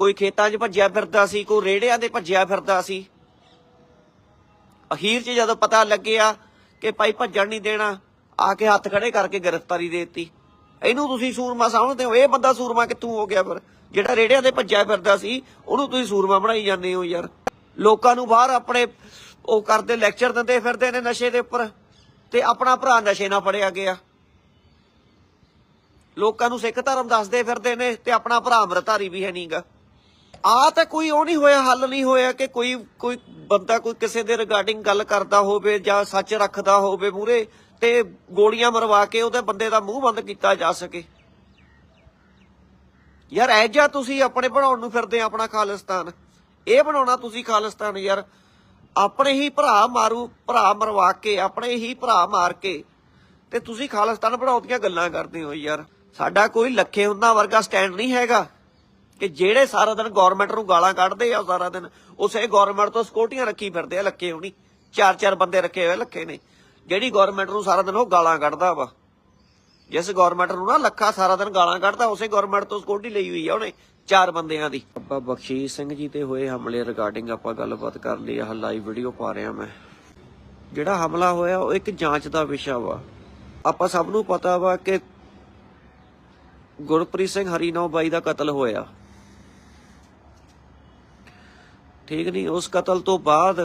ਕੋਈ ਖੇਤਾਂ 'ਚ ਭੱਜਿਆ ਫਿਰਦਾ ਸੀ, ਕੋਈ ਰੇੜਿਆਂ ਦੇ ਭੱਜਿਆ ਫਿਰਦਾ ਸੀ। ਅਖੀਰ 'ਚ ਜਦੋਂ ਪਤਾ ਲੱਗਿਆ ਕਿ ਭਾਈ ਭੱਜਣ ਨਹੀਂ ਦੇਣਾ, ਆ ਕੇ ਹੱਥ ਖੜੇ ਕਰਕੇ ਗ੍ਰਿਫਤਾਰੀ ਦੇ ਦਿੱਤੀ। ਇਹਨੂੰ ਤੁਸੀਂ ਸੂਰਮਾ ਸਮਝਦੇ ਹੋ, ਇਹ ਬੰਦਾ ਸੂਰਮਾ ਕਿੱਥੋਂ ਹੋ ਗਿਆ ਫਿਰ? ਜਿਹੜਾ ਰੇੜਿਆਂ ਦੇ ਭੱਜਿਆ ਫਿਰਦਾ ਸੀ, ਉਹਨੂੰ ਤੁਸੀਂ ਸੂਰਮਾ ਬਣਾਈ ਜਾਂਦੇ ਹੋ ਯਾਰ। ਲੋਕਾਂ ਨੂੰ ਬਾਹਰ ਆਪਣੇ ਉਹ ਕਰਦੇ ਲੈਕਚਰ ਦਿੰਦੇ ਫਿਰਦੇ ਨੇ ਨਸ਼ੇ ਦੇ ਉੱਪਰ, ਤੇ ਆਪਣਾ ਭਰਾ ਨਸ਼ੇ ਨਾਲ ਫੜਿਆ ਗਿਆ। ਲੋਕਾਂ ਨੂੰ ਸਿੱਖ ਧਰਮ ਦੱਸਦੇ ਫਿਰਦੇ ਨੇ, ਤੇ ਆਪਣਾ ਭਰਾ ਅੰਮ੍ਰਿਤਧਾਰੀ ਵੀ ਹੈ ਨਹੀਂਗਾ ਆ ਤਾਂ ਕੋਈ ਉਹ ਨਹੀਂ ਹੋਇਆ, ਹੱਲ ਨਹੀਂ ਹੋਇਆ ਕਿ ਕੋਈ ਕੋਈ ਬੰਦਾ ਕੋਈ ਕਿਸੇ ਦੇ ਰਿਗਾਰਡਿੰਗ ਗੱਲ ਕਰਦਾ ਹੋਵੇ ਜਾਂ ਸੱਚ ਰੱਖਦਾ ਹੋਵੇ ਮੂਰੇ ਤੇ ਗੋਲੀਆਂ ਮਰਵਾ ਕੇ ਉਹਦੇ ਬੰਦੇ ਦਾ ਮੂੰਹ ਬੰਦ ਕੀਤਾ ਜਾ ਸਕੇ। ਯਾਰ ਐ ਜਾਂ ਤੁਸੀਂ ਆਪਣੇ ਬਣਾਉਣ ਨੂੰ ਫਿਰਦੇ ਆਪਣਾ ਖਾਲਿਸਤਾਨ। ਇਹ ਬਣਾਉਣਾ ਤੁਸੀਂ ਖਾਲਿਸਤਾਨ ਯਾਰ। ਆਪਣੇ ਹੀ ਭਰਾ ਮਾਰੂ, ਭਰਾ ਮਰਵਾ ਕੇ, ਆਪਣੇ ਹੀ ਭਰਾ ਮਾਰ ਕੇ ਤੇ ਤੁਸੀਂ ਖਾਲਿਸਤਾਨ ਬਣਾਉਣ ਦੀਆਂ ਗੱਲਾਂ ਕਰਦੇ ਹੋ ਯਾਰ। ਸਾਡਾ ਕੋਈ ਲੱਖੇ ਉਹਨਾਂ ਵਰਗਾ ਸਟੈਂਡ ਨਹੀਂ ਹੈਗਾ। ਕਿ ਜਿਹੜੇ ਸਾਰਾ ਦਿਨ ਗਵਰਨਮੈਂਟ ਨੂੰ ਗਾਲਾਂ ਕੱਢਦੇ ਆ ਸਾਰਾ ਦਿਨ, ਉਸੇ ਗਵਰਨਮੈਂਟ ਤੋਂ ਸਕੋਟੀਆਂ ਰੱਖੀ ਫਿਰਦੇ ਆ ਲੱਖੇ ਹੋਣੀ। ਚਾਰ ਚਾਰ ਬੰਦੇ ਰੱਖੇ ਹੋਏ ਲੱਖੇ ਨੇ। ਜਿਹੜੀ ਗਵਰਨਮੈਂਟ ਨੂੰ ਸਾਰਾ ਦਿਨ ਉਹ ਗਾਲਾਂ ਕੱਢਦਾ ਵਾ। ਜਿਸ ਗਵਰਨਮੈਂਟ ਨੂੰ ਨਾ ਲੱਖਾ ਸਾਰਾ ਦਿਨ ਗਾਲਾਂ ਕੱਢਦਾ, ਉਸੇ ਗਵਰਨਮੈਂਟ ਤੋਂ ਸਕੋਟੀ ਲਈ ਹੋਈ ਆ ਉਹਨੇ, ਚਾਰ ਬੰਦਿਆਂ ਦੀ। ਅੱਬਾ ਬਖਸ਼ੀਸ਼ ਸਿੰਘ ਜੀ ਤੇ ਹੋਏ ਹਮਲੇ ਰਿਗਾਰਡਿੰਗ ਆਪਾਂ ਗੱਲਬਾਤ ਕਰ ਲਈ ਆਹ ਲਾਈਵ ਵੀਡੀਓ ਪਾ ਰਿਹਾ ਮੈਂ। ਜਿਹੜਾ ਹਮਲਾ ਹੋਇਆ, ਉਹ ਇੱਕ ਜਾਂਚ ਦਾ ਵਿਸ਼ਾ ਵਾ। ਆਪਾਂ ਸਭ ਨੂੰ ਪਤਾ ਵਾ ਕਿ ਗੁਰਪ੍ਰੀਤ ਸਿੰਘ ਹਰੀਨੌ ਬਾਈ ਦਾ ਕਤਲ ਹੋਇਆ। ਠੀਕ ਨਹੀਂ, ਉਸ ਕਤਲ ਤੋਂ ਬਾਅਦ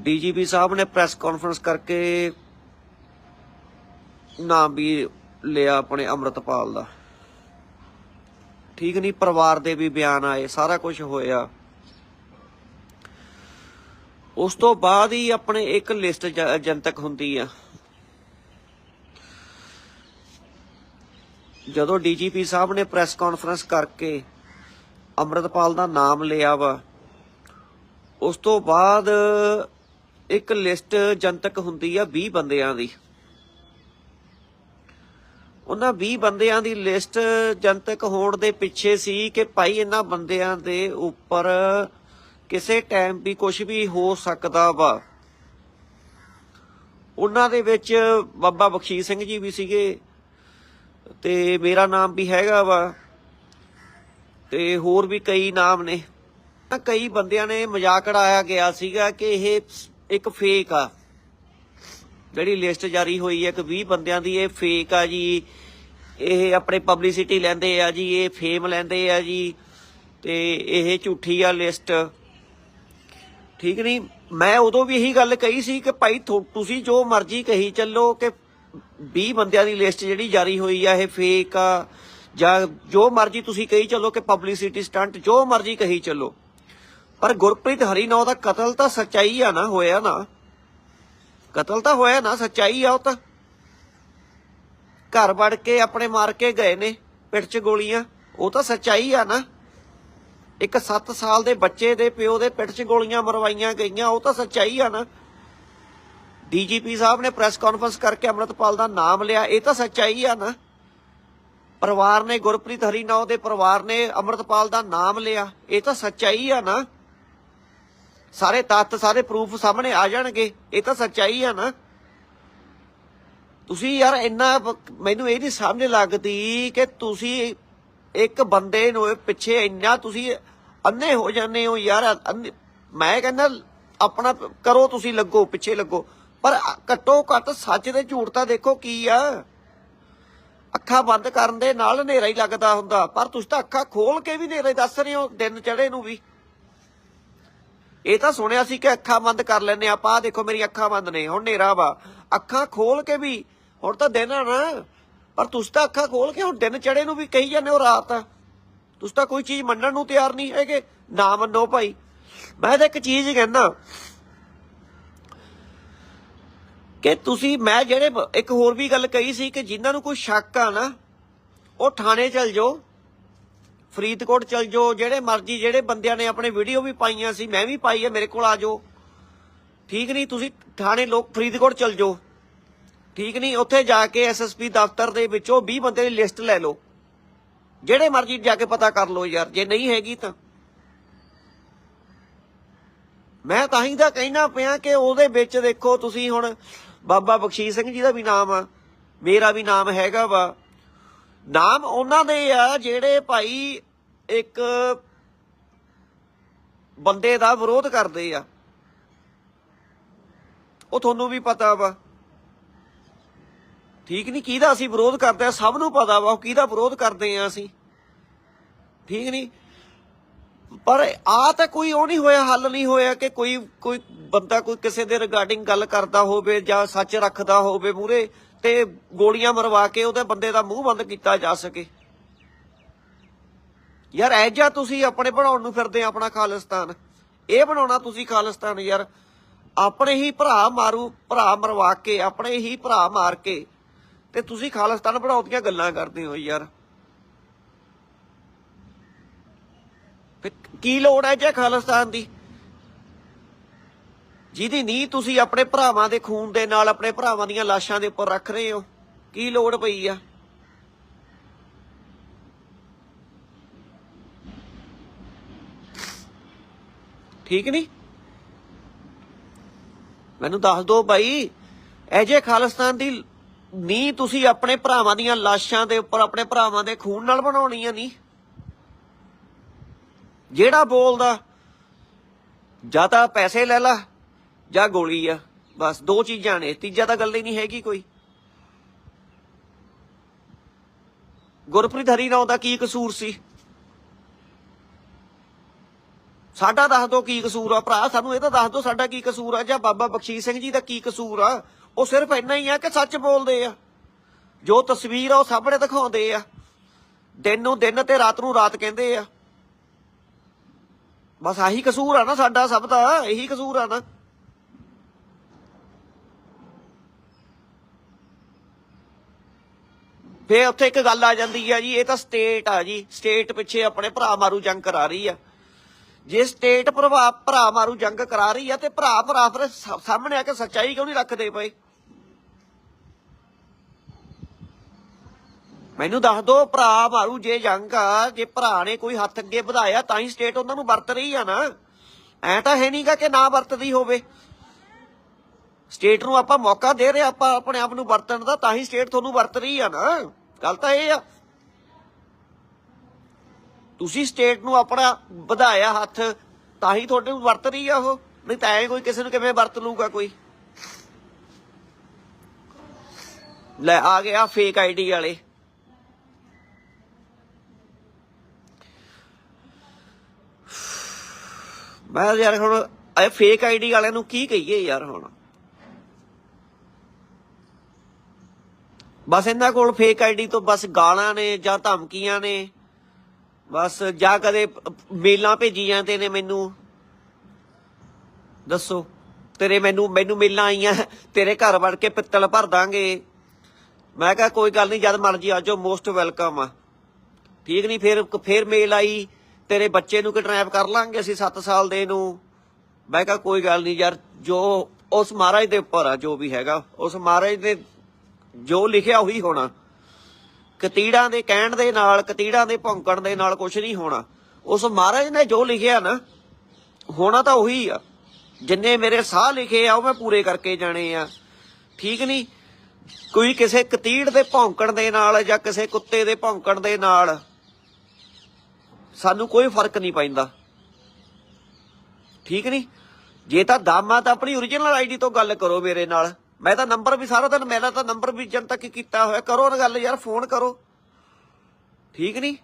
ਡੀਜੀਪੀ ਸਾਹਿਬ ਨੇ ਪ੍ਰੈਸ ਕਾਨਫਰੰਸ ਕਰਕੇ ਨਾਮ ਵੀ ਲਿਆ ਆਪਣੇ ਅੰਮ੍ਰਿਤਪਾਲ ਦਾ। ਠੀਕ ਨਹੀਂ, ਪਰਿਵਾਰ ਦੇ ਵੀ ਬਿਆਨ ਆਏ, ਸਾਰਾ ਕੁਝ ਹੋਇਆ। ਉਸ ਤੋਂ ਬਾਅਦ ਹੀ ਆਪਣੇ ਇੱਕ ਲਿਸਟ ਜਨਤਕ ਹੁੰਦੀ ਆ। ਜਦੋਂ ਡੀਜੀਪੀ ਸਾਹਿਬ ਨੇ ਪ੍ਰੈਸ ਕਾਨਫਰੰਸ ਕਰਕੇ ਅੰਮ੍ਰਿਤਪਾਲ ਦਾ ਨਾਮ ਲਿਆ ਵਾ। ਉਸ ਤੋਂ ਬਾਅਦ ਇੱਕ ਲਿਸਟ ਜਨਤਕ ਹੁੰਦੀ ਆ 20 ਬੰਦਿਆਂ ਦੀ। ਉਹਨਾਂ 20 ਬੰਦਿਆਂ ਦੀ ਲਿਸਟ ਜਨਤਕ ਹੋਣ ਦੇ ਪਿੱਛੇ ਸੀ ਕਿ ਭਾਈ ਇਹਨਾਂ ਬੰਦਿਆਂ ਦੇ ਉੱਪਰ ਕਿਸੇ ਟਾਈਮ ਵੀ ਕੁਝ ਵੀ ਹੋ ਸਕਦਾ ਵਾ। ਉਹਨਾਂ ਦੇ ਵਿੱਚ ਬਾਬਾ ਬਖਸ਼ੀਸ਼ ਸਿੰਘ ਜੀ ਵੀ ਸੀਗੇ ਤੇ ਮੇਰਾ ਨਾਮ ਵੀ ਹੈਗਾ ਵਾ। ਤੇ ਹੋਰ ਵੀ ਕਈ ਨਾਮ ਨੇ। ਤਾਂ ਕਈ ਬੰਦਿਆਂ ਨੇ ਮਜ਼ਾਕ ਉਡਾਇਆ ਗਿਆ ਸੀਗਾ ਕਿ ਇਹ ਇੱਕ ਫੇਕ ਆ। ਜਿਹੜੀ ਲਿਸਟ ਜਾਰੀ ਹੋਈ ਹੈ ਕਿ 20 ਬੰਦਿਆਂ ਦੀ ਇਹ ਫੇਕ ਆ ਜੀ। ਇਹ ਆਪਣੇ ਪਬਲਿਸਿਟੀ ਲੈਂਦੇ ਆ ਜੀ, ਇਹ ਫੇਮ ਲੈਂਦੇ ਆ ਜੀ। ਤੇ ਇਹ ਝੂਠੀ ਆ ਲਿਸਟ ਠੀਕ ਨਹੀਂ? ਮੈਂ ਉਦੋਂ ਵੀ ਇਹੀ ਗੱਲ ਕਹੀ ਸੀ ਕਿ ਭਾਈ ਤੁਸੀਂ ਜੋ ਮਰਜ਼ੀ ਕਹੀ ਚੱਲੋ ਕਿ 20 ਬੰਦਿਆਂ ਦੀ ਲਿਸਟ ਜਿਹੜੀ ਜਾਰੀ ਹੋਈ ਆ, ਇਹ ਫੇਕ ਆ। ਜਾਂ ਜੋ ਮਰਜ਼ੀ ਤੁਸੀਂ ਕਹੀ ਚੱਲੋ ਕਿ ਪਬਲਿਸਿਟੀ ਸਟੰਟ ਜੋ ਮਰਜ਼ੀ ਕਹੀ ਚੱਲੋ। ਪਰ ਗੁਰਪ੍ਰੀਤ ਹਰੀਨੌ ਦਾ ਕਤਲ ਤਾਂ ਸੱਚਾਈ ਆ ਨਾ, ਹੋਇਆ ਨਾ। ਕਤਲ ਤਾਂ ਹੋਇਆ ਨਾ, ਸੱਚਾਈ ਆ ਉਹ ਤਾਂ। ਘਰ ਵੜ ਕੇ ਆਪਣੇ ਮਾਰ ਕੇ ਗਏ ਨੇ, ਪਿੱਠ 'ਚ ਗੋਲੀਆਂ, ਉਹ ਤਾਂ ਸੱਚਾਈ ਆ ਨਾ। ਇੱਕ 7 ਸਾਲ ਦੇ ਬੱਚੇ ਦੇ ਪਿਓ ਦੇ ਪਿੱਠ 'ਚ ਗੋਲੀਆਂ ਮਰਵਾਈਆਂ ਗਈਆਂ, ਉਹ ਤਾਂ ਸੱਚਾਈ ਆ ਨਾ। ਡੀਜੀਪੀ ਸਾਹਿਬ ਨੇ ਪ੍ਰੈਸ ਕਾਨਫਰੰਸ ਕਰਕੇ ਅਮਰਤਪਾਲ ਦਾ ਨਾਮ ਲਿਆ, ਇਹ ਤਾਂ ਸੱਚਾਈ ਆ ਨਾ। ਪਰਿਵਾਰ ਨੇ ਗੁਰਪ੍ਰੀਤ ਹਰੀਨੌ ਦੇ ਪਰਿਵਾਰ ਨੇ ਅਮਰਤਪਾਲ ਦਾ ਨਾਮ ਲਿਆ। ਇਹ ਤਾਂ ਸੱਚਾਈ ਆ ਨਾ। ਸਾਰੇ ਤੱਥ, ਸਾਰੇ ਪ੍ਰੂਫ ਸਾਹਮਣੇ ਆ ਜਾਣਗੇ। ਇਹ ਤਾਂ ਸੱਚਾਈ ਆ ਨਾ। ਤੁਸੀਂ ਯਾਰ ਇੰਨਾ ਮੈਨੂੰ ਇਹ ਨਹੀਂ ਸਮਝ ਲੱਗਦੀ ਕਿ ਤੁਸੀਂ ਇੱਕ ਬੰਦੇ ਨੂੰ ਪਿੱਛੇ ਇੰਨਾ ਤੁਸੀਂ ਅੰਨੇ ਹੋ ਜਾਂਦੇ ਹੋ ਯਾਰ। ਮੈਂ ਕਹਿੰਦਾ ਆਪਣਾ ਪ- ਕਰੋ ਤੁਸੀਂ ਲੱਗੋ, ਪਿੱਛੇ ਲੱਗੋ। ਪਰ ਘੱਟੋ ਘੱਟ ਸੱਚ ਦੇ ਝੂਠ ਤਾਂ ਦੇਖੋ ਕੀ ਆ। ਅੱਖਾਂ ਬੰਦ ਕਰਨ ਦੇ ਨਾਲ ਹਨੇਰਾ ਹੀ ਲੱਗਦਾ ਹੁੰਦਾ, ਪਰ ਤੁਸੀਂ ਤਾਂ ਅੱਖਾਂ ਖੋਲ ਕੇ ਵੀ ਹਨੇਰਾ ਦੱਸ ਰਹੇ ਹੋ, ਦਿਨ ਚੜੇ ਨੂੰ ਵੀ। ਇਹ ਤਾਂ ਸੁਣਿਆ ਸੀ ਕਿ ਅੱਖਾਂ ਬੰਦ ਕਰ ਲੈਨੇ ਆਪਾਂ, ਆਹ ਦੇਖੋ ਮੇਰੀ ਅੱਖਾਂ ਬੰਦ ਨੇ, ਹੁਣ ਹਨੇਰਾ ਵਾ। ਅੱਖਾਂ ਖੋਲ ਕੇ ਵੀ, ਹੁਣ ਤਾਂ ਦਿਨ ਆ ਨਾ, ਪਰ ਤੁਸੀਂ ਤਾਂ ਅੱਖਾਂ ਖੋਲ ਕੇ ਹੁਣ ਦਿਨ ਚੜੇ ਨੂੰ ਵੀ ਕਹੀ ਜਾਂਦੇ ਹੋ ਰਾਤ। ਆ ਤੁਸੀਂ ਤਾਂ ਕੋਈ ਚੀਜ਼ ਮੰਨਣ ਨੂੰ ਤਿਆਰ ਨਹੀਂ ਹੈਗੇ, ਨਾ ਮੰਨੋ ਭਾਈ। ਮੈਂ ਤਾਂ ਇੱਕ ਚੀਜ਼ ਕਹਿੰਦਾ ਕਿ ਤੁਸੀਂ, ਮੈਂ ਜਿਹੜੇ ਇੱਕ ਹੋਰ ਵੀ ਗੱਲ ਕਹੀ ਸੀ ਕਿ ਜਿਨ੍ਹਾਂ ਨੂੰ ਕੋਈ ਸ਼ੱਕ ਆ ਨਾ, ਉਹ ਥਾਣੇ ਚਲ ਜਾਓ, ਫਰੀਦਕੋਟ ਚਲ ਜਾਓ, ਜਿਹੜੇ ਮਰਜ਼ੀ, ਜਿਹੜੇ ਬੰਦਿਆਂ ਨੇ ਆਪਣੇ ਵੀਡੀਓ ਵੀ ਪਾਈਆਂ ਸੀ, ਮੈਂ ਵੀ ਪਾਈ ਹੈ ਮੇਰੇ ਕੋਲ ਆ ਜਾਓ। ਠੀਕ ਨਹੀਂ, ਤੁਸੀਂ ਥਾਣੇ ਲੋਕ ਫਰੀਦਕੋਟ ਚਲ ਜਾਓ। ਠੀਕ ਨਹੀਂ, ਉੱਥੇ ਜਾ ਕੇ ਐਸਐਸਪੀ ਦਫ਼ਤਰ ਦੇ ਵਿੱਚੋਂ 20 ਬੰਦੇ ਦੀ ਲਿਸਟ ਲੈ ਲਓ। ਜਿਹੜੇ ਮਰਜ਼ੀ ਜਾ ਕੇ ਪਤਾ ਕਰ ਲਓ ਯਾਰ, ਜੇ ਨਹੀਂ ਹੈਗੀ ਤਾਂ। ਮੈਂ ਤਾਂ ਹੀ ਤਾਂ ਕਹਿਣਾ ਪਿਆ ਕਿ ਉਹਦੇ ਵਿੱਚ ਦੇਖੋ, ਤੁਸੀਂ ਹੁਣ ਬਾਬਾ ਬਖਸ਼ੀਸ਼ ਸਿੰਘ ਜੀ ਦਾ ਵੀ ਨਾਮ ਆ, ਮੇਰਾ ਵੀ ਨਾਮ ਹੈਗਾ ਵਾ। ਨਾਮ ਉਹਨਾਂ ਦੇ ਆ ਜਿਹੜੇ ਭਾਈ ਇੱਕ ਬੰਦੇ ਦਾ ਵਿਰੋਧ ਕਰਦੇ ਆ। ਉਹ ਤੁਹਾਨੂੰ ਵੀ ਪਤਾ ਵਾ। ਠੀਕ ਨਹੀਂ, ਕਿਹਦਾ ਅਸੀਂ ਵਿਰੋਧ ਕਰਦੇ ਆ? ਸਭ ਨੂੰ ਪਤਾ ਵਾ ਉਹ ਕਿਹਦਾ ਵਿਰੋਧ ਕਰਦੇ ਆ ਅਸੀਂ। ਠੀਕ ਨਹੀਂ ਪਰ ਆ ਤਾਂ ਕੋਈ ਉਹ ਨਹੀਂ ਹੋਇਆ, ਹੱਲ ਨਹੀਂ ਹੋਇਆ ਕਿ ਕੋਈ ਕੋਈ ਬੰਦਾ ਕੋਈ ਕਿਸੇ ਦੇ ਰਿਗਾਰਡਿੰਗ ਗੱਲ ਕਰਦਾ ਹੋਵੇ ਜਾਂ ਸੱਚ ਰੱਖਦਾ ਹੋਵੇ ਮੂਰੇ ਤੇ ਗੋਲੀਆਂ ਮਰਵਾ ਕੇ ਉਹਦੇ ਬੰਦੇ ਦਾ ਮੂੰਹ ਬੰਦ ਕੀਤਾ ਜਾ ਸਕੇ। ਯਾਰ ਐ ਜਾਂ ਤੁਸੀਂ ਆਪਣੇ ਬਣਾਉਣ ਨੂੰ ਫਿਰਦੇ ਆਪਣਾ ਖਾਲਿਸਤਾਨ। ਇਹ ਬਣਾਉਣਾ ਤੁਸੀਂ ਖਾਲਿਸਤਾਨ ਯਾਰ। ਆਪਣੇ ਹੀ ਭਰਾ ਮਾਰੂ, ਭਰਾ ਮਰਵਾ ਕੇ, ਆਪਣੇ ਹੀ ਭਰਾ ਮਾਰ ਕੇ ਤੇ ਤੁਸੀਂ ਖਾਲਿਸਤਾਨ ਬਣਾਉਣ ਦੀਆਂ ਗੱਲਾਂ ਕਰਦੇ ਹੋ ਯਾਰ। ਫਿਰ ਕੀ ਲੋੜ ਹੈ ਜੇ ਖਾਲਿਸਤਾਨ ਦੀ? ਜਿਹਦੀ ਨੀਂਹ ਤੁਸੀਂ ਆਪਣੇ ਭਰਾਵਾਂ ਦੇ ਖੂਨ ਦੇ ਨਾਲ ਆਪਣੇ ਭਰਾਵਾਂ ਦੀਆਂ ਲਾਸ਼ਾਂ ਦੇ ਉੱਪਰ ਰੱਖ ਰਹੇ ਹੋ, ਕੀ ਲੋੜ ਪਈ ਆ? ਠੀਕ ਨਹੀਂ? ਮੈਨੂੰ ਦੱਸ ਦਿਓ ਬਾਈ, ਇਹ ਜੇ ਖਾਲਿਸਤਾਨ ਦੀ ਨੀ ਤੁਸੀਂ ਆਪਣੇ ਭਰਾਵਾਂ ਦੀਆਂ ਲਾਸ਼ਾਂ ਦੇ ਉੱਪਰ ਆਪਣੇ ਭਰਾਵਾਂ ਦੇ ਖੂਨ ਨਾਲ ਬਣਾਉਣੀ ਆ ਨਹੀਂ? ਜਿਹੜਾ ਬੋਲਦਾ, ਜਾਂ ਤਾਂ ਪੈਸੇ ਲੈ ਲਾ, ਜਾਂ ਗੋਲੀ ਆ। ਬਸ ਦੋ ਚੀਜ਼ਾਂ ਨੇ, ਤੀਜਾ ਤਾਂ ਗੱਲ ਹੀ ਨਹੀਂ ਹੈਗੀ ਕੋਈ। ਗੁਰਪ੍ਰੀਤ ਹਰੀ ਹਰੀਰਾਓ ਦਾ ਕੀ ਕਸੂਰ ਸੀ? ਸਾਡਾ ਦੱਸ ਦੋ ਕੀ ਕਸੂਰ ਆ। ਭਰਾ, ਸਾਨੂੰ ਇਹ ਤਾਂ ਦੱਸ ਦੋ ਸਾਡਾ ਕੀ ਕਸੂਰ ਆ। ਜਾਂ ਬਾਬਾ ਬਖਸ਼ੀਸ਼ ਸਿੰਘ ਜੀ ਦਾ ਕੀ ਕਸੂਰ ਆ। ਉਹ ਸਿਰਫ ਇੰਨਾ ਹੀ ਆ ਕਿ ਸੱਚ ਬੋਲਦੇ ਆ। ਜੋ ਤਸਵੀਰ ਆ ਉਹ ਸਾਹਮਣੇ ਦਿਖਾਉਂਦੇ ਆ। ਦਿਨ ਨੂੰ ਦਿਨ ਤੇ ਰਾਤ ਨੂੰ ਰਾਤ ਕਹਿੰਦੇ ਆ। ਬਸ ਆਹੀ ਕਸੂਰ ਆ ਨਾ ਸਾਡਾ ਸਭ ਦਾ, ਇਹੀ ਕਸੂਰ ਆ ਨਾ। ਫੇ ਉੱਥੇ ਇੱਕ ਗੱਲ ਆ ਜਾਂਦੀ ਆ ਜੀ, ਇਹ ਤਾਂ ਸਟੇਟ ਆ ਜੀ ਸਟੇਟ ਪਿੱਛੇ ਆਪਣੇ ਭਰਾ ਮਾਰੂ ਜੰਗ ਕਰਾ ਰਹੀ ਆ। ਜੇ ਸਟੇਟ ਭਰਾ ਭਰਾ ਮਾਰੂ ਜੰਗ ਕਰਾ ਰਹੀ ਆ ਤੇ ਭਰਾ ਭਰਾ ਫਿਰ ਸਾਹਮਣੇ ਆ ਕੇ ਸੱਚਾਈ ਕਿਉਂ ਨਹੀਂ ਰੱਖਦੇ ਪਏ? ਮੈਨੂੰ ਦੱਸ ਦੋ, ਭਰਾ ਮਾਰੂ ਜੇ ਜੰਗ ਆ। ਜੇ ਭਰਾ ਨੇ ਕੋਈ ਹੱਥ ਅੱਗੇ ਵਧਾਇਆ, ਤਾਂ ਹੀ ਸਟੇਟ ਉਹਨਾਂ ਨੂੰ ਵਰਤ ਰਹੀ ਆ ਨਾ। ਐ ਤਾਂ ਹੈ ਨਹੀਂਗਾ ਕਿ ਨਾ ਵਰਤਦੀ ਹੋਵੇ। ਸਟੇਟ ਨੂੰ ਆਪਾਂ ਮੌਕਾ ਦੇ ਰਹੇ ਆਪਾਂ ਆਪਣੇ ਆਪ ਨੂੰ ਵਰਤਣ ਦਾ, ਤਾਂ ਹੀ ਸਟੇਟ ਤੁਹਾਨੂੰ ਵਰਤ ਰਹੀ ਆ ਨਾ। ਗੱਲ ਤਾਂ ਇਹ ਆ। ਤੁਸੀਂ ਸਟੇਟ ਨੂੰ ਆਪਣਾ ਵਧਾਇਆ ਹੱਥ, ਤਾਂ ਹੀ ਤੁਹਾਡੇ ਨੂੰ ਵਰਤ ਰਹੀ ਆ ਉਹ। ਨਹੀਂ ਤਾਂ ਐ ਕੋਈ ਕਿਸੇ ਨੂੰ ਕਿਵੇਂ ਵਰਤ ਲੂਗਾ ਕੋਈ? ਲੈ, ਆ ਗਿਆ ਫੇਕ ਆਈਡੀ ਵਾਲੇ। ਮੈਂ ਯਾਰ ਹੁਣ ਇਹ ਫੇਕ ਆਈਡੀ ਵਾਲਿਆਂ ਨੂੰ ਕੀ ਕਹੀਏ ਯਾਰ ਹੁਣ। ਬਸ ਇਹਨਾਂ ਕੋਲ ਫੇਕ ਆਈਡੀ ਤੋਂ ਬਸ ਗਾਲਾਂ ਨੇ ਜਾਂ ਧਮਕੀਆਂ ਨੇ। ਬਸ ਜਾਂ ਕਦੇ ਮੇਲਾਂ ਭੇਜੀਆਂ ਤੇ ਨੇ ਮੈਨੂੰ। ਦੱਸੋ, ਤੇਰੇ ਮੈਨੂੰ ਮੈਨੂੰ ਮੇਲਾਂ ਆਈਆਂ, ਤੇਰੇ ਘਰ ਵੜ ਕੇ ਪਿੱਤਲ ਭਰ ਦਾਂਗੇ। ਮੈਂ ਕਿਹਾ ਕੋਈ ਗੱਲ ਨਹੀਂ, ਜਦ ਮਰਜ਼ੀ ਆ ਜਾਓ ਮੋਸਟ ਵੈਲਕਮ ਆ। ਠੀਕ ਨਹੀਂ, ਫਿਰ ਫਿਰ ਮੇਲ ਆਈ। ਤੇਰੇ ਬੱਚੇ ਨੂੰ ਕਿਡਨੈਪ ਕਰ ਲਾਂਗੇ ਅਸੀਂ 7 ਸਾਲ ਦੇ ਨੂੰ? ਮੈਂ ਕਿਹਾ, ਕੋਈ ਗੱਲ ਨਹੀਂ ਯਾਰ, ਜੋ ਉਸ ਮਹਾਰਾਜ ਦੇ ਉੱਪਰ ਆ, ਜੋ ਵੀ ਹੈਗਾ, ਉਸ ਮਹਾਰਾਜ ਦੇ ਜੋ ਲਿਖਿਆ ਉਹੀ ਹੋਣਾ। ਕਤੀੜਾਂ ਦੇ ਕਹਿਣ ਦੇ ਨਾਲ, ਕਤੀੜਾਂ ਦੇ ਭੌਂਕਣ ਦੇ ਨਾਲ ਕੁਝ ਨਹੀਂ ਹੋਣਾ। ਉਸ ਮਹਾਰਾਜ ਨੇ ਜੋ ਲਿਖਿਆ ਨਾ, ਹੋਣਾ ਤਾਂ ਉਹੀ ਆ। ਜਿੰਨੇ ਮੇਰੇ ਸਾਹ ਲਿਖੇ ਆ, ਉਹ ਮੈਂ ਪੂਰੇ ਕਰਕੇ ਜਾਣੇ ਆ। ਠੀਕ ਨਹੀਂ? ਕੋਈ ਕਿਸੇ ਕਤੀੜ ਦੇ ਭੌਂਕਣ ਦੇ ਨਾਲ ਜਾਂ ਕਿਸੇ ਕੁੱਤੇ ਦੇ ਭੌਂਕਣ ਦੇ ਨਾਲ ਸਾਨੂੰ ਕੋਈ ਫ਼ਰਕ ਨਹੀਂ ਪੈਂਦਾ। ਠੀਕ ਨਹੀਂ? ਜੇ ਤਾਂ ਦਮ ਆ ਤਾਂ ਆਪਣੀ origignal ਆਈਡੀ ਤੋਂ ਗੱਲ ਕਰੋ ਮੇਰੇ ਨਾਲ। ਮੈਂ ਤਾਂ ਨੰਬਰ ਵੀ ਸਾਰਾ ਦਿਨ ਮੇਰਾ ਤਾਂ ਨੰਬਰ ਵੀ ਜਨ ਤੱਕ ਕੀਤਾ ਹੋਇਆ। ਕਰੋ ਨਾ ਗੱਲ ਯਾਰ ਫੋਨ ਕਰੋ। ਠੀਕ ਨਹੀਂ?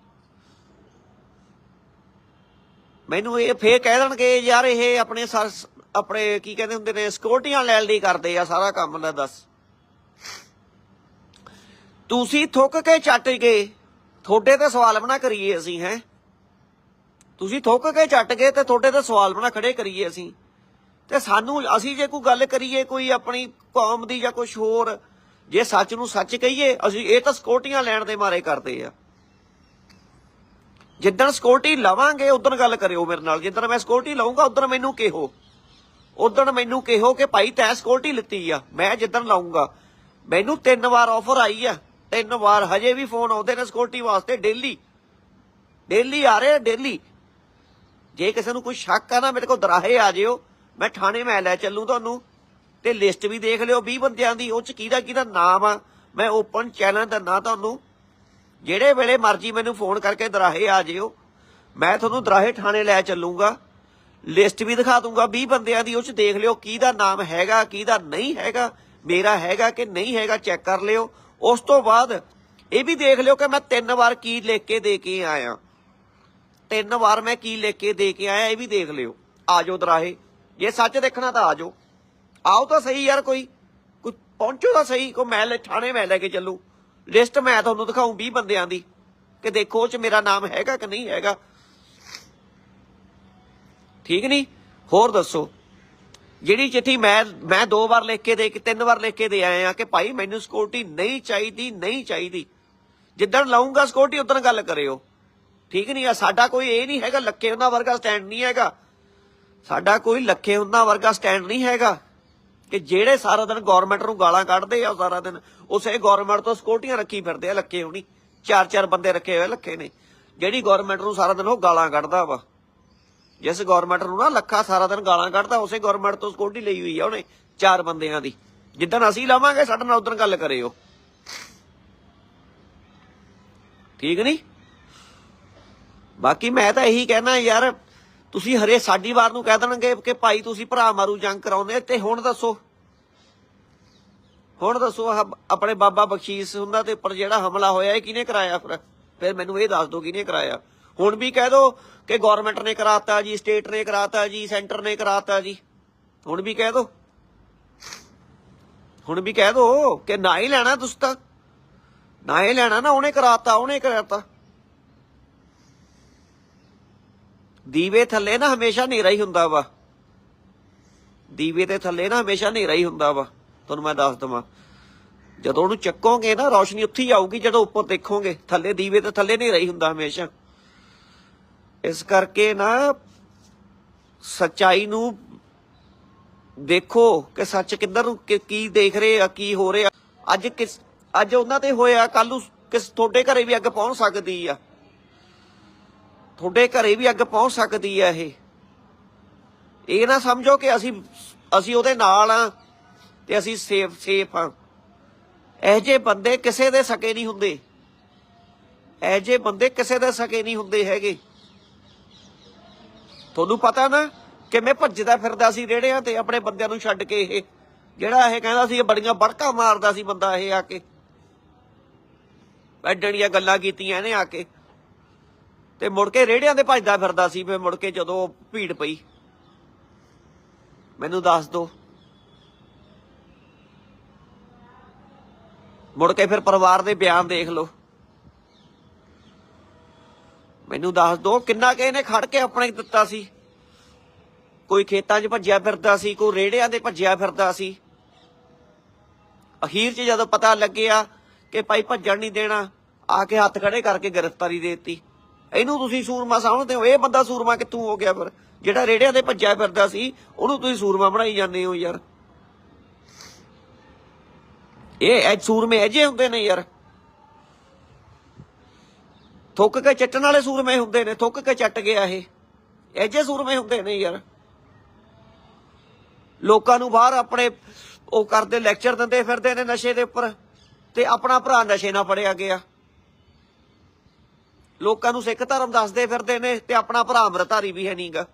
ਮੈਨੂੰ ਇਹ ਫੇਰ ਕਹਿ ਦੇਣਗੇ, ਯਾਰ ਇਹ ਆਪਣੇ ਸਰ- ਆਪਣੇ ਕੀ ਕਹਿੰਦੇ ਹੁੰਦੇ ਨੇ ਸਿਕਿਉਰਟੀਆਂ ਲੈਣ ਲਈ ਕਰਦੇ ਆ ਸਾਰਾ ਕੰਮ, ਲੈ ਦੱਸ। ਤੁਸੀਂ ਥੁੱਕ ਕੇ ਚੱਟ ਗਏ। ਤੁਹਾਡੇ ਤੇ ਸਵਾਲ ਬਣਾ ਕਰੀਏ ਅਸੀਂ, ਹੈ? ਤੁਸੀਂ ਥੁੱਕ ਕੇ ਚੱਟ ਗਏ ਤੇ ਤੁਹਾਡੇ ਤੇ ਸਵਾਲ ਬਣਾ ਖੜੇ ਕਰੀਏ ਅਸੀਂ। ਤੇ ਸਾਨੂੰ, ਅਸੀਂ ਜੇ ਕੋਈ ਗੱਲ ਕਰੀਏ, ਕੋਈ ਆਪਣੀ ਕੌਮ ਦੀ ਜਾਂ ਕੁਝ ਹੋਰ, ਜੇ ਸੱਚ ਨੂੰ ਸੱਚ ਕਹੀਏ, ਅਸੀਂ ਇਹ ਤਾਂ ਸਿਕਿਉਰਟੀਆਂ ਲੈਣ ਦੇ ਮਾਰੇ ਕਰਦੇ ਆ। ਜਿੱਦਣ ਸਿਕਿਉਰਟੀ ਲਵਾਂਗੇ, ਉਦੋਂ ਗੱਲ ਕਰਿਓ ਮੇਰੇ ਨਾਲ। ਜਿੱਦਣ ਮੈਂ ਸਿਕਿਉਰਟੀ ਲਵਾਂਗਾ ਉਦੋਂ ਮੈਨੂੰ ਕਿਹੋ। ਉਦੋਂ ਮੈਨੂੰ ਕਿਹੋ ਕਿ ਭਾਈ ਤੈਂ ਸਿਕਿਉਰਟੀ ਲਿੱਤੀ ਆ, ਮੈਂ ਜਿੱਦਣ ਲਾਉਂਗਾ ਮੈਨੂੰ ਤਿੰਨ ਵਾਰ ਆਫਰ ਆਈ ਆ। ਤਿੰਨ ਵਾਰ ਹਜੇ ਵੀ ਫੋਨ ਆਉਂਦੇ ਨੇ ਸਿਕਿਉਰਟੀ ਵਾਸਤੇ ਡੇਲੀ ਡੇਲੀ ਆ ਰਹੇ ਡੇਲੀ ਜੇ ਕਿਸੇ ਨੂੰ ਕੋਈ ਸ਼ੱਕ ਆ ਨਾ, ਮੇਰੇ ਕੋਲ ਦਰਾਹੇ ਆ ਜਿਓ। ਮੈਂ ਥਾਣੇ ਮੈਂ ਲੈ ਚੱਲੂ ਤੁਹਾਨੂੰ। ਤੇ ਲਿਸਟ ਵੀ ਦੇਖ ਲਿਓ 20 ਬੰਦਿਆਂ ਦੀ, ਉਹ ਚ ਕਿਹਦਾ ਕਿਹਦਾ ਨਾਮ ਆ। ਮੈਂ ਓਪਨ ਚੈਨਲ ਦਿੰਦਾ ਤੁਹਾਨੂੰ। ਜਿਹੜੇ ਵੇਲੇ ਮਰਜ਼ੀ ਮੈਨੂੰ ਫੋਨ ਕਰਕੇ ਦਰਾਹੇ ਆ ਜਿਓ। ਮੈਂ ਤੁਹਾਨੂੰ ਦਰਾਹੇ ਥਾਣੇ ਲੈ ਚੱਲੂਗਾ। ਲਿਸਟ ਵੀ ਦਿਖਾ ਦੂੰਗਾ 20 ਬੰਦਿਆਂ ਦੀ, ਉਹ ਚ ਦੇਖ ਲਿਓ ਕਿਹਦਾ ਨਾਮ ਹੈਗਾ, ਕਿਹਦਾ ਨਹੀਂ ਹੈਗਾ, ਮੇਰਾ ਹੈਗਾ ਕਿ ਨਹੀਂ ਹੈਗਾ, ਚੈੱਕ ਕਰ ਲਿਓ। ਉਸ ਤੋਂ ਬਾਅਦ ਇਹ ਵੀ ਦੇਖ ਲਿਓ ਕਿ ਮੈਂ ਤਿੰਨ ਵਾਰ ਕੀ ਲਿਖ ਕੇ ਦੇ ਕੇ ਆਇਆ। ਤਿੰਨ ਵਾਰ ਮੈਂ ਕੀ ਲਿਖ ਕੇ ਦੇ ਕੇ ਆਇਆ, ਇਹ ਵੀ ਦੇਖ ਲਿਓ। ਆਜੋ ਦਰਾਹੇ, ਜੇ ਸੱਚ ਦੇਖਣਾ ਤਾਂ ਆਜੋ ਆਓ ਤਾਂ ਸਹੀ ਯਾਰ ਕੋਈ ਕੋਈ ਪਹੁੰਚੋ ਤਾਂ ਸਹੀ ਕੋ ਮੈਂ ਲੈ, ਥਾਣੇ ਮੈਂ ਲੈ ਕੇ ਚੱਲੂ। ਲਿਸਟ ਮੈਂ ਤੁਹਾਨੂੰ ਦਿਖਾਉਂ 20 ਬੰਦਿਆਂ ਦੀ, ਕਿ ਦੇਖੋ ਉਹ ਚ ਮੇਰਾ ਨਾਮ ਹੈਗਾ ਕਿ ਨਹੀਂ ਹੈਗਾ। ਠੀਕ ਨਹੀਂ ਹੋਰ ਦੱਸੋ। ਜਿਹੜੀ ਚਿੱਠੀ ਮੈਂ ਮੈਂ ਦੋ ਵਾਰ ਲਿਖ ਕੇ ਦੇ ਕੇ, ਤਿੰਨ ਵਾਰ ਲਿਖ ਕੇ ਦੇ ਆਏ ਆ ਕਿ ਭਾਈ ਮੈਨੂੰ ਸਿਕਿਉਰਿਟੀ ਨਹੀਂ ਚਾਹੀਦੀ ਨਹੀਂ ਚਾਹੀਦੀ। ਜਿੱਦਣ ਲਾਉਂਗਾ ਸਿਕਿਉਰਿਟੀ ਉਦੋਂ ਗੱਲ ਕਰਿਓ। ਠੀਕ ਨਹੀਂ ਆ, ਸਾਡਾ ਕੋਈ ਇਹ ਨਹੀਂ ਹੈਗਾ, ਲੱਖੇ ਉਹਨਾਂ ਵਰਗਾ ਸਟੈਂਡ ਨਹੀਂ ਹੈਗਾ। ਸਾਡਾ ਕੋਈ ਲੱਖੇ ਉਹਨਾਂ ਵਰਗਾ ਸਟੈਂਡ ਨਹੀਂ ਹੈਗਾ ਕਿ ਜਿਹੜੇ ਸਾਰਾ ਦਿਨ ਗਵਰਨਮੈਂਟ ਨੂੰ ਗਾਲਾਂ ਕੱਢਦੇ ਆ, ਉਹ ਸਾਰਾ ਦਿਨ ਉਸੇ ਗਵਰਨਮੈਂਟ ਤੋਂ ਸਿਕਿਉਰਟੀਆਂ ਰੱਖੀ ਫਿਰਦੇ ਆ, ਲੱਖੇ ਹੁਣੀ। ਚਾਰ ਚਾਰ ਬੰਦੇ ਰੱਖੇ ਹੋਏ ਲੱਖੇ ਨੇ। ਜਿਹੜੀ ਗਵਰਨਮੈਂਟ ਨੂੰ ਸਾਰਾ ਦਿਨ ਉਹ ਗਾਲਾਂ ਕੱਢਦਾ ਵਾ। ਜਿਸ ਗਵਰਨਮੈਂਟ ਨੂੰ ਨਾ ਲੱਖਾ ਸਾਰਾ ਦਿਨ ਗਾਲਾਂ ਕੱਢਦਾ, ਉਸੇ ਗਵਰਨਮੈਂਟ ਤੋਂ ਸਿਕਿਉਰਟੀ ਲਈ ਹੋਈ ਆ ਉਹਨੇ, ਚਾਰ ਬੰਦਿਆਂ ਦੀ। ਜਿੱਦਣ ਅਸੀਂ ਲਾਵਾਂਗੇ, ਸਾਡੇ ਨਾਲ ਉਦੋਂ ਗੱਲ ਕਰਿਓ। ਠੀਕ ਨਹੀਂ? ਬਾਕੀ ਮੈਂ ਤਾਂ ਇਹੀ ਕਹਿਣਾ ਯਾਰ, ਤੁਸੀਂ ਹਰੇ ਸਾਡੀ ਵਾਰ ਨੂੰ ਕਹਿ ਦੇਣਗੇ ਕਿ ਭਾਈ ਤੁਸੀਂ ਭਰਾ ਮਾਰੂ, ਜੰਗ ਕਰਾਉਂਦੇ ਤੇ ਹੁਣ ਦੱਸੋ। ਹੁਣ ਦੱਸੋ ਆਪਣੇ ਬਾਬਾ ਬਖਸ਼ੀਸ਼ ਹੁੰਦਾ ਤੇ ਉੱਪਰ ਜਿਹੜਾ ਹਮਲਾ ਹੋਇਆ, ਇਹ ਕਿਹਨੇ ਕਰਾਇਆ ਫਿਰ? ਫਿਰ ਮੈਨੂੰ ਇਹ ਦੱਸ ਦਿਓ ਕਿਹਨੇ ਕਰਾਇਆ। ਹੁਣ ਵੀ ਕਹਿ ਦਿਓ ਕਿ ਗਵਰਨਮੈਂਟ ਨੇ ਕਰਾਤਾ ਜੀ ਸਟੇਟ ਨੇ ਕਰਾਤਾ ਜੀ ਸੈਂਟਰ ਨੇ ਕਰਾਤਾ ਜੀ। ਹੁਣ ਵੀ ਕਹਿ ਦਿਓ। ਹੁਣ ਵੀ ਕਹਿ ਦਿਓ ਕਿ ਨਾ ਹੀ ਲੈਣਾ ਤੁਸੀਂ ਤਾਂ। ਨਾ ਹੀ ਲੈਣਾ ਨਾ, ਉਹਨੇ ਕਰਾਤਾ ਉਹਨੇ ਕਰਾਤਾ। ਦੀਵੇ ਥੱਲੇ ਨਾ ਹਮੇਸ਼ਾ ਹਨੇਰਾ ਹੀ ਹੁੰਦਾ ਵਾ। ਦੀਵੇ ਦੇ ਥੱਲੇ ਨਾ ਹਮੇਸ਼ਾ ਹਨੇਰਾ ਹੀ ਹੁੰਦਾ ਵਾ। ਤੁਹਾਨੂੰ ਮੈਂ ਦੱਸ ਦਵਾਂ। ਜਦੋਂ ਉਹਨੂੰ ਚੱਕੋਗੇ ਨਾ, ਰੌਸ਼ਨੀ ਉੱਥੇ ਹੀ ਆਊਗੀ, ਜਦੋਂ ਉੱਪਰ ਦੇਖੋਗੇ। ਥੱਲੇ ਦੀਵੇ ਤੇ ਥੱਲੇ ਹਨੇਰਾ ਰਹੀ ਹੁੰਦਾ ਹਮੇਸ਼ਾ। ਇਸ ਕਰਕੇ ਨਾ ਸਚਾਈ ਨੂੰ ਦੇਖੋ ਕਿ ਸੱਚ ਕਿੱਧਰ ਨੂੰ ਕੀ ਦੇਖ ਰਹੇ ਆ, ਕੀ ਹੋ ਰਿਹਾ। ਅੱਜ ਕਿਸ ਅੱਜ ਉਹਨਾਂ ਤੇ ਹੋਇਆ ਕੱਲ ਨੂੰ ਕਿਸ ਤੁਹਾਡੇ ਘਰੇ ਵੀ ਅੱਗ ਪਹੁੰਚ ਸਕਦੀ ਆ। ਤੁਹਾਡੇ ਘਰੇ ਵੀ ਅੱਗ ਪਹੁੰਚ ਸਕਦੀ ਹੈ ਇਹ। ਇਹ ਨਾ ਸਮਝੋ ਕਿ ਅਸੀਂ ਅਸੀਂ ਉਹਦੇ ਨਾਲ ਆ ਤੇ ਅਸੀਂ ਸੇਫ ਸੇਫ ਆ। ਇਹ ਜੇ ਬੰਦੇ ਕਿਸੇ ਦੇ ਸਕੇ ਨਹੀਂ ਹੁੰਦੇ। ਇਹ ਜੇ ਬੰਦੇ ਕਿਸੇ ਦੇ ਸਕੇ ਨਹੀਂ ਹੁੰਦੇ ਹੈਗੇ। ਤੁਹਾਨੂੰ ਪਤਾ ਨਾ ਕਿਵੇਂ ਭੱਜਦਾ ਫਿਰਦਾ ਸੀ ਰੇੜਿਆਂ ਤੇ ਆਪਣੇ ਬੰਦਿਆਂ ਨੂੰ ਛੱਡ ਕੇ ਇਹ। ਜਿਹੜਾ ਇਹ ਕਹਿੰਦਾ ਸੀ ਇਹ ਬੜੀਆਂ ਬੜਕਾ ਮਾਰਦਾ ਸੀ ਬੰਦਾ ਇਹ ਆ ਕੇ। ਐਡਣੀਆਂ ਗੱਲਾਂ ਕੀਤੀਆਂ ਇਹਨੇ ਆ ਕੇ। ਤੇ ਮੁੜ ਕੇ ਰੇੜਿਆਂ ਦੇ ਭੱਜਦਾ ਫਿਰਦਾ ਸੀ ਫੇ ਮੁੜ ਕੇ ਜਦੋਂ ਭੀੜ ਪਈ। ਮੈਨੂੰ ਦੱਸ ਦੋ। ਮੁੜ ਕੇ ਫਿਰ ਪਰਿਵਾਰ ਦੇ ਬਿਆਨ ਦੇਖ ਲਓ। ਮੈਨੂੰ ਦੱਸ ਦੋ, ਕਿੰਨਾ ਕਿ ਇਹਨੇ ਖੜ ਕੇ ਆਪਣੇ ਦਿੱਤਾ ਸੀ। ਕੋਈ ਖੇਤਾਂ 'ਚ ਭੱਜਿਆ ਫਿਰਦਾ ਸੀ, ਕੋਈ ਰੇੜਿਆਂ ਦੇ ਭੱਜਿਆ ਫਿਰਦਾ ਸੀ। ਅਖੀਰ 'ਚ ਜਦੋਂ ਪਤਾ ਲੱਗਿਆ ਕਿ ਭਾਈ ਭੱਜਣ ਨਹੀਂ ਦੇਣਾ, ਆ ਕੇ ਹੱਥ ਖੜੇ ਕਰਕੇ ਗ੍ਰਿਫਤਾਰੀ ਦੇ ਦਿੱਤੀ। ਇਹਨੂੰ ਤੁਸੀਂ ਸੂਰਮਾ ਸਮਝਦੇ ਹੋ, ਇਹ ਬੰਦਾ ਸੂਰਮਾ ਕਿੱਥੋਂ ਹੋ ਗਿਆ ਫਿਰ? ਜਿਹੜਾ ਰੇੜਿਆਂ ਤੇ ਭੱਜਿਆ ਫਿਰਦਾ ਸੀ, ਉਹਨੂੰ ਤੁਸੀਂ ਸੂਰਮਾ ਬਣਾਈ ਜਾਂਦੇ ਹੋ ਯਾਰ। ਇਹ ਐ ਸੂਰਮੇ ਅਜੇ ਹੁੰਦੇ ਨੇ ਯਾਰ। ਥੁੱਕ ਕੇ ਚੱਟਣ ਵਾਲੇ ਸੂਰਮੇ ਹੁੰਦੇ ਨੇ, ਥੁੱਕ ਕੇ ਚੱਟ ਗਿਆ ਇਹ। ਅਜੇ ਸੂਰਮੇ ਹੁੰਦੇ ਨੇ ਯਾਰ। ਲੋਕਾਂ ਨੂੰ ਬਾਹਰ ਆਪਣੇ ਉਹ ਕਰਦੇ ਲੈਕਚਰ ਦਿੰਦੇ ਫਿਰਦੇ ਨੇ ਨਸ਼ੇ ਦੇ ਉੱਪਰ, ਤੇ ਆਪਣਾ ਭਰਾ ਨਸ਼ੇ ਨਾਲ ਫੜਿਆ ਗਿਆ। ਲੋਕਾਂ ਨੂੰ ਸਿੱਖ ਧਰਮ ਦੱਸਦੇ ਫਿਰਦੇ ਨੇ ਤੇ ਆਪਣਾ ਭਰਾ ਅੰਮ੍ਰਿਤਧਾਰੀ ਵੀ ਹੈ ਨਹੀਂਗਾ